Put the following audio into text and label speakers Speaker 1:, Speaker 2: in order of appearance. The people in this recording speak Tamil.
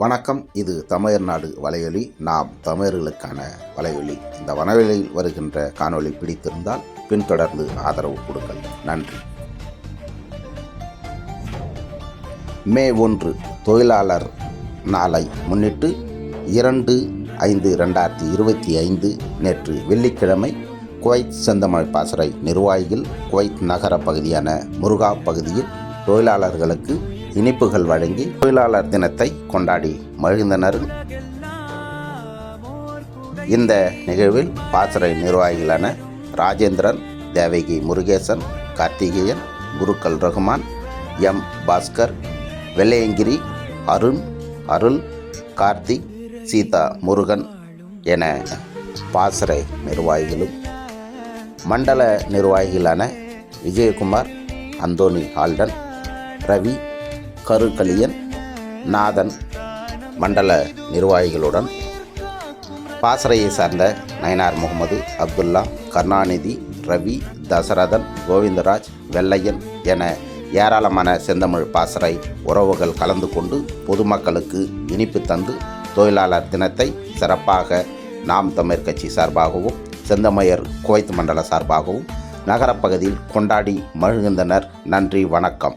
Speaker 1: வணக்கம். இது தமிழ்நாடு வலையொலி. நாம் தமிழர்களுக்கான வலையொலி. இந்த வனவெளியில் வருகின்ற காணொலி பிடித்திருந்தால் பின்தொடர்ந்து ஆதரவு கொடுங்கள். நன்றி. மே ஒன்று தொழிலாளர் நாளை முன்னிட்டு இரண்டு ஐந்து ரெண்டாயிரத்தி இருபத்தி ஐந்து நேற்று வெள்ளிக்கிழமை குவைத் செந்தமிழ் பாசறை நிர்வாகிகள் குவைத் நகர பகுதியான முருகா பகுதியில் தொழிலாளர்களுக்கு இனிப்புகள் வழங்கி தொழிலாளர் தினத்தை கொண்டாடி மகிழ்ந்தனர் இந்த நிகழ்வில் பாசறை நிர்வாகிகளான ராஜேந்திரன் தேவகி முருகேசன் கார்த்திகேயன் குருக்கள் ரகுமான் எம் பாஸ்கர் வெள்ளையங்கிரி அருண் அருள் கார்த்திக் சீதா முருகன் என பாசறை நிர்வாகிகளும் மண்டல நிர்வாகிகளான விஜயகுமார் அந்தோனி ஹால்டன் ரவி கருக்கலியன் நாதன் மண்டல நிர்வாகிகளுடன் பாசறையை சார்ந்த நயனார் முகமது அப்துல்லா கருணாநிதி ரவி தசரதன் கோவிந்தராஜ் வெள்ளையன் என ஏராளமான செந்தமிழ் பாசறை உறவுகள் கலந்து கொண்டு பொதுமக்களுக்கு இனிப்பு தந்து தொழிலாளர் தினத்தை சிறப்பாக நாம் தமிழ் கட்சி சார்பாகவும் செந்தமையர் குவைத் மண்டல சார்பாகவும் நகரப்பகுதியில் கொண்டாடி மகிழ்ந்தனர் நன்றி வணக்கம்.